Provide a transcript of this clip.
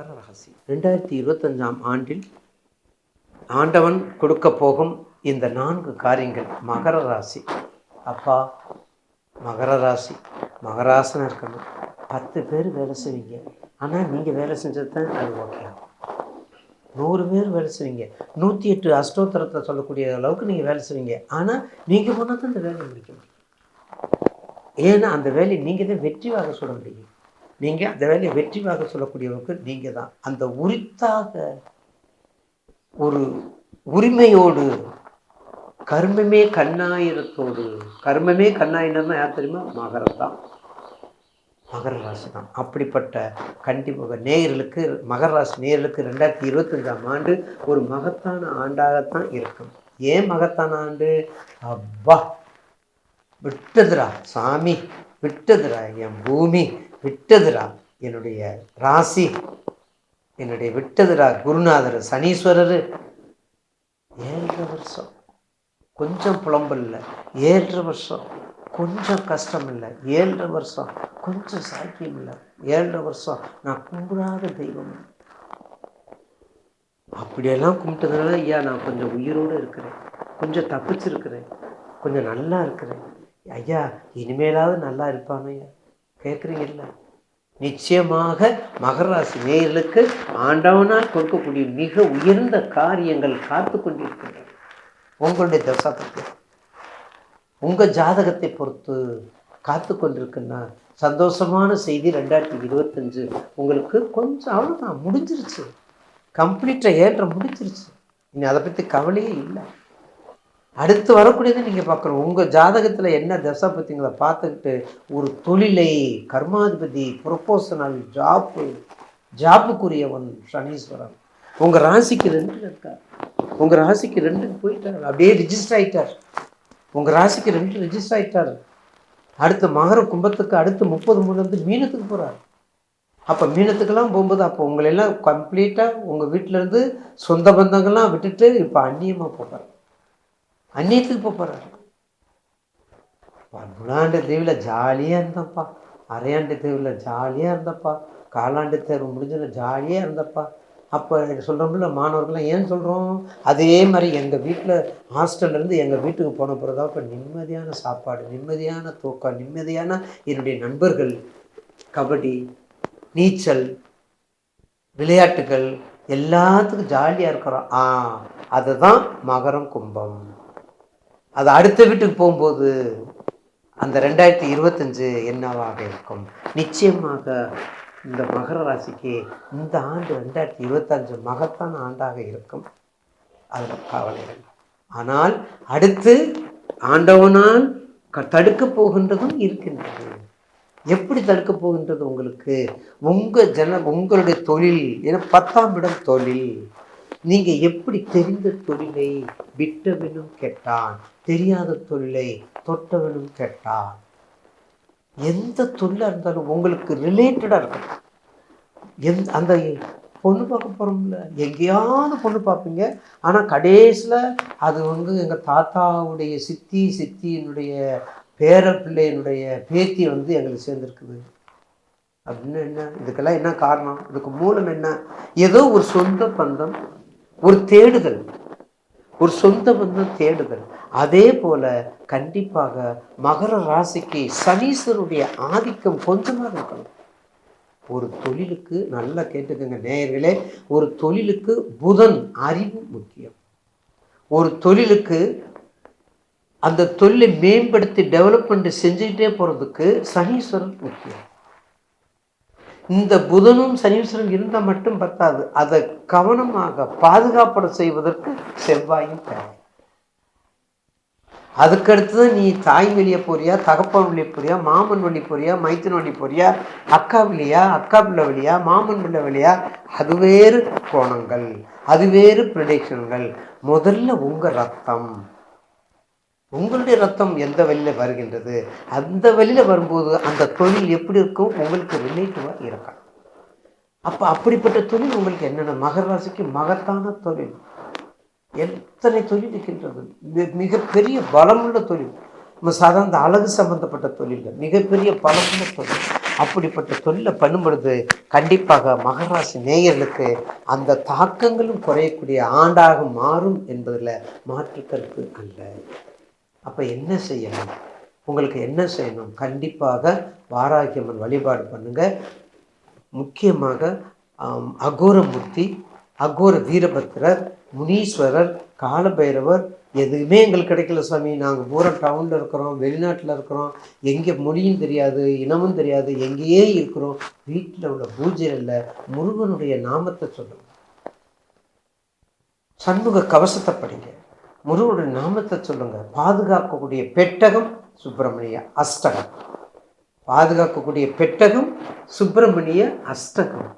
மகர ரகசியம். ரெண்டாயிரத்தி இருபத்தஞ்சாம் ஆண்டில் ஆண்டவன் கொடுக்க போகும் இந்த நான்கு காரியங்கள் மகர ராசி. அப்பா மகர ராசி. மகராசனம் இருக்கணும். பத்து பேர் வேலை செய்வீங்க. ஆனால் நீங்கள் வேலை செஞ்சது தான் அது ஓகே ஆகும். நூறு பேர் வேலை செய்வீங்க. நூற்றி எட்டு அஷ்டோத்தரத்தை சொல்லக்கூடிய அளவுக்கு நீங்கள் வேலை செய்வீங்க. ஆனால் நீங்கள் போனால் தான் இந்த வேலையை முடிக்க முடியும். ஏன்னா அந்த வேலையை நீங்கள் தான் வெற்றிவாக சொல்ல முடியும். நீங்கள் அந்த வேலையை வெற்றிவாக சொல்லக்கூடியவருக்கு நீங்கள் தான் அந்த உரித்தாக ஒரு உரிமையோடு கர்மமே கண்ணாயிரத்தோடு கர்மமே கண்ணாயிரம்னா யார் தெரியுமா? மகரம் தான் மகர ராசி தான் அப்படிப்பட்ட கண்டிப்பாக நேயர்களுக்கு மகர ராசி நேயர்களுக்கு ரெண்டாயிரத்தி இருபத்தஞ்சாம் ஆண்டு ஒரு மகத்தான ஆண்டாகத்தான் இருக்கும். ஏன் மகத்தான ஆண்டு? அப்பா விட்டதுரா சாமி விட்டதுரா என் பூமி. விட்டதுரா என்னுடைய ராசி. என்னுடைய விட்டதுரா குருநாதர் சனீஸ்வரர். ஏழரை வருஷம். கொஞ்சம் புலம்பல் இல்லை. ஏழரை வருஷம். கொஞ்சம் கஷ்டம் இல்லை. ஏழரை வருஷம். கொஞ்சம் சாக்கியம் இல்லை. ஏழரை வருஷம். நான் கும்பிடாத தெய்வம். அப்படியெல்லாம் கும்பிட்டதுனால ஐயா நான் கொஞ்சம் உயிரோடு இருக்கிறேன். கொஞ்சம் தப்பிச்சிருக்கிறேன். கொஞ்சம் நல்லா இருக்கிறேன். ஐயா இனிமேலாவது நல்லா இருப்பாங்க ஐயா. கேட்குறீங்கல்ல நிச்சயமாக மகராசி நேயர்களுக்கு ஆண்டவனால் கொடுக்கக்கூடிய மிக உயர்ந்த காரியங்கள் காத்து கொண்டிருக்கின்றன. உங்களுடைய தசாதத்தை உங்கள் ஜாதகத்தை பொறுத்து காத்து கொண்டிருக்குன்னா சந்தோஷமான செய்தி ரெண்டாயிரத்தி இருபத்தஞ்சு உங்களுக்கு கொஞ்சம் அவ்வளோதான் முடிஞ்சிருச்சு. கம்ப்ளீட்டாக ஏற்ற முடிஞ்சிருச்சு. இனி அதை பற்றி கவலையே இல்லை. அடுத்து வரக்கூடியதை நீங்கள் பார்க்குறோம் உங்கள் ஜாதகத்தில் என்ன தசை பற்றிங்களை பார்த்துக்கிட்டு ஒரு தொழிலை கர்மாதிபதி ப்ரொபோஷனல் ஜாப்பு ஜாப்புக்குரியவன் சனீஸ்வரன். உங்கள் ராசிக்கு ரெண்டு இருக்கார். உங்கள் ராசிக்கு ரெண்டுக்கு போயிட்டார். அப்படியே ரிஜிஸ்டர் ஆயிட்டார். உங்கள் ராசிக்கு ரெண்டு ரிஜிஸ்டர் ஆகிட்டார் அடுத்த மகர கும்பத்துக்கு அடுத்து முப்பது மூணுலேருந்து மீனத்துக்கு போகிறார் அப்போ மீனத்துக்கெல்லாம் போகும்போது அப்போ உங்களெல்லாம் கம்ப்ளீட்டாக உங்கள் வீட்டிலேருந்து சொந்த பந்தங்கள்லாம் விட்டுட்டு இப்போ அந்நியமாக போகிறார் அந்நியத்துக்கு போக போகிறாரு முழாண்டு தீவில் ஜாலியாக இருந்தப்பா. அரையாண்டு தீவில் ஜாலியாக இருந்தப்பா. காலாண்டு தேர்வு முடிஞ்சது ஜாலியாக இருந்தப்பா. அப்போ சொல்கிறோம்ல மாணவர்கள்லாம் ஏன் சொல்கிறோம் அதே மாதிரி எங்கள் வீட்டில் ஹாஸ்டல்லேருந்து எங்கள் வீட்டுக்கு போன பிறகு இப்போ நிம்மதியான சாப்பாடு நிம்மதியான தூக்கம் நிம்மதியான என்னுடைய நண்பர்கள் கபடி நீச்சல் விளையாட்டுகள் எல்லாத்துக்கும் ஜாலியாக இருக்கிறோம். ஆ அதுதான் மகரம் கும்பம். அது அடுத்த வீட்டுக்கு போகும்போது அந்த ரெண்டாயிரத்தி இருபத்தஞ்சு என்னவாக இருக்கும்? நிச்சயமாக இந்த மகர ராசிக்கு இந்த ஆண்டு ரெண்டாயிரத்தி இருபத்தஞ்சு மகத்தான ஆண்டாக இருக்கும். அதில் கவலை ஆனால் அடுத்து ஆண்டவனால் க தடுக்க போகின்றதும் இருக்கின்றது. எப்படி தடுக்க போகின்றது உங்களுக்கு? உங்கள் ஜன உங்களுடைய தொழில் ஏன்னா பத்தாம் இடம் தொழில். நீங்க எப்படி தெரிந்த தொழிலை விட்டவனும் கேட்டான் தெரியாத தொழிலை தொட்டவனும் கேட்டான்? எந்த தொழிலாக இருந்தாலும் உங்களுக்கு ரிலேட்டடாக இருக்கும். எந் அந்த பொண்ணு பார்க்க போகிறோம்ல எங்கேயாவது பொண்ணு பார்ப்பீங்க. ஆனால் கடைசியில் அது வந்து எங்கள் தாத்தாவுடைய சித்தி சித்தியினுடைய பேர பிள்ளையினுடைய பேத்தி வந்து எங்களுக்கு சேர்ந்துருக்குது. அப்படின்னு என்ன இதுக்கெல்லாம் என்ன காரணம்? இதுக்கு மூலம் என்ன? ஏதோ ஒரு சொந்த பந்தம் ஒரு தேடுதல் ஒரு சொந்த பந்தம் தேடுதல். அதே போல கண்டிப்பாக மகர ராசிக்கு சனீஸ்வருடைய ஆதிக்கம் கொஞ்சமாக இருக்கணும். ஒரு தொழிலுக்கு நல்லா கேட்டுக்கோங்க நேயர்களே ஒரு தொழிலுக்கு புதன் அறிவு முக்கியம். ஒரு தொழிலுக்கு அந்த தொழிலை மேம்படுத்தி டெவலப்மெண்ட் செஞ்சுக்கிட்டே போகிறதுக்கு சனீஸ்வரன் முக்கியம். இந்த புதனும் சனீஸ்வரன் இருந்தால் மட்டும் பத்தாது. அதை கவனமாக பாதுகாப்பட செய்வதற்கு செவ்வாயும் தேவை அதுக்கடுத்து நீ தாய் வெளியே போறியா தகப்பன் வழி போறியா மாமன் வழி போறியா மைத்தன் வழி போறியா அக்கா வெளியா அக்கா பிள்ளை வழியா மாமன் பிள்ளை வழியா அது வேறு கோணங்கள் அது வேறு ப்ரிடிக்ஷன்கள் முதல்ல உங்கள் ரத்தம். உங்களுடைய ரத்தம் எந்த வழியில் வருகின்றது? அந்த வழியில் வரும்போது அந்த தொழில் எப்படி இருக்கும்? உங்களுக்கு ரிலேட்டிவாக இருக்கும் அப்போ அப்படிப்பட்ட தொழில் உங்களுக்கு என்னென்ன? மகர ராசிக்கு மகத்தான தொழில். எத்தனை தொழில் இருக்கின்றது? மிக- மிகப்பெரிய பலமுள்ள தொழில். நம்ம சாதாரண அழகு சம்பந்தப்பட்ட தொழில் மிகப்பெரிய பலமுள்ள தொழில். அப்படிப்பட்ட தொழிலை பண்ணும்பொழுது கண்டிப்பாக மகராசி நேயர்களுக்கு அந்த தாக்கங்களும் குறையக்கூடிய ஆண்டாக மாறும் என்பதில் மாற்று கருத்து அல்ல. அப்போ என்ன செய்யணும்? உங்களுக்கு என்ன செய்யணும்? கண்டிப்பாக வாராகியம்மன் வழிபாடு பண்ணுங்கள் முக்கியமாக அகோரமூர்த்தி அகோர வீரபத்திரர் முனீஸ்வரர் காலபைரவர் எதுவுமே எங்களுக்கு கிடைக்கல சாமி. நாங்கள் பூரா டவுனில் இருக்கிறோம் வெளிநாட்டில் இருக்கிறோம். எங்கே மொழியும் தெரியாது இனமும் தெரியாது எங்கேயே இருக்கிறோம். வீட்டில் உள்ள பூஜையில் முருகனுடைய நாமத்தை சொல்லுங்கள் சண்முக கவசத்தை படிங்க. முருகனுடைய நாமத்தை சொல்லுங்க. பாதுகாக்கக்கூடிய பெட்டகம் சுப்பிரமணிய அஷ்டகம். பாதுகாக்கக்கூடிய பெட்டகம் சுப்பிரமணிய அஷ்டகம்.